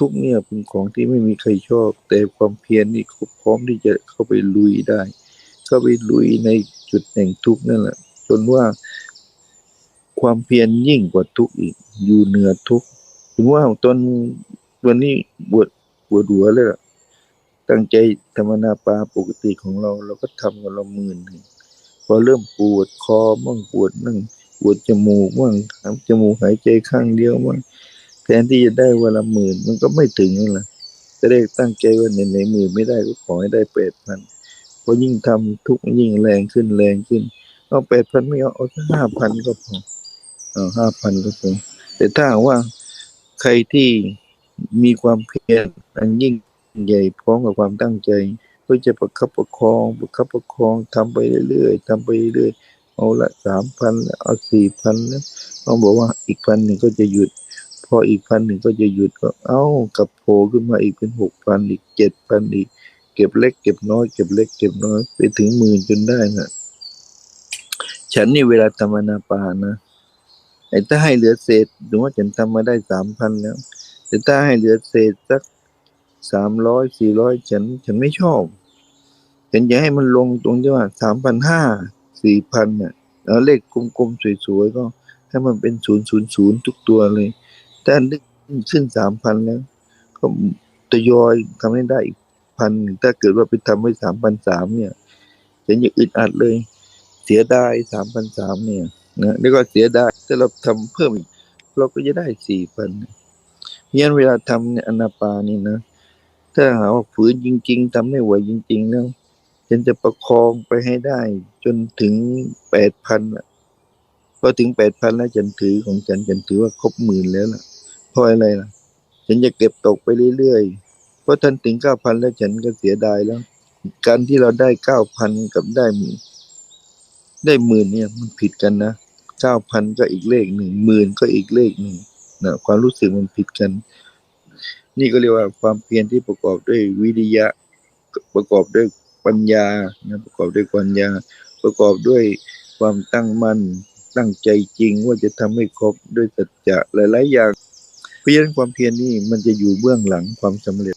ทุกเนี่ยเป็นของที่ไม่มีใครชอบ แต่ความเพียรนี่เขาพร้อมที่จะเข้าไปลุยได้ เข้าไปลุยในจุดแห่งทุกนั่นแหละ จนว่าความเพียรยิ่งกว่าทุกอีก อยู่เหนือทุกถึงว่าตอนวันนี้บวชปวดหัวเลยอะตั้งใจธรรมนาปาปกติของเรา เราก็ทำกันเราหมื่นหนึ่งพอเริ่มปวดคอมั่งปวดนั่งปวดจมูกมั่งจมูกหายใจข้างเดียวมั่ง ทนที่จะได้วันละหมื่นมันก็ไม่ถึงนั่นแหละจะได้ตั้งใจว่าไหนไหนหมื่นไม่ได้ก็ขอให้ได้แปดพันพอยิ่งทำทุกยิ่งแรงขึ้นแรงขึ้นเอาแปดพันไม่เอาเอาแค่ห้าพันก็พอเอาห้าพันก็พอแต่ถ้าว่าใครที่มีความเพียรอันยิ่งใหญ่พร้อมกับความตั้งใจ ก็จะประคับประคองประคับประคองทำไปเรื่อยๆทำไปเรื่อยๆเอาละสามพันเอาสี่พันแล้วเขาบอกว่าอีกพันหนึ่งก็จะหยุด ออีกพันหนึ่งก็จะหยุดก็เอ้ากับโผล่ขึ้นมาอีกเป็นหกพันอีกเจ็ดพันอีก เก็บเล็กเก็บน้อยเก็บเล็กเก็บน้อย ไปถึงหมื่นจนได้นะฉันนี่เวลาทำอนาปานนะไอ้ถ้าให้เหลือเศษถึงว่าฉันทำมาได้สามพันแล้ว แต่ถ้าให้เหลือเศษสักสามร้อยสี่ร้อยฉัน ฉันไม่ชอบฉันจะให้มันลงตรงที่ว่าสามพันห้าสี่พันเนี่ยแล้วเลขกลมๆสวยๆก็ให้มันเป็นศูนย์ศูนย์ศูนย์ทุกตัวเลย ถ้านึกขึ้นสามพันแล้วก็ทยอยทำให้ได้อีกพันถ้าเกิดว่าไปทำไว้สามพันสามเนี่ยฉันจะอึดอัดเลย เสียดายสามพันสามเนี่ยนะแล้วก็เสียดายถ้าเราทำเพิ่มอีกเราก็จะได้สี่พันยันเวลาทำเนี่ยอนาปานี่นะ ถ้าหาว่าฝืนจริง ๆทำไม่ไหวจริง ๆ แล้วฉันจะประคองไปให้ได้ จนถึงแปดพันอะพอถึงแปดพันแล้วฉันถือของฉันฉันถือว่าครบหมื่นแล้วล่ะ เพราะอะไรล่ะ ฉันจะเก็บตกไปเรื่อยๆ เพราะท่านถึงเก้าพันแล้วฉันก็เสียดายแล้ว การที่เราได้เก้าพันกับได้หมื่นได้หมื่นเนี่ยมันผิดกันนะเก้าพันก็อีกเลขหนึ่งหมื่นก็อีกเลขหนึ่งนะความรู้สึกมันผิดกัน นี่ก็เรียกว่าความเพียรที่ประกอบด้วยวิริยะ ประกอบด้วยปัญญานะประกอบด้วยปัญญา ประกอบด้วยความตั้งมั่นตั้งใจจริงว่าจะทำให้ครบด้วยสัจจะหลายๆอย่าง เพราะฉะนั้นความเพียรนี่มันจะอยู่เบื้องหลังความสำเร็จ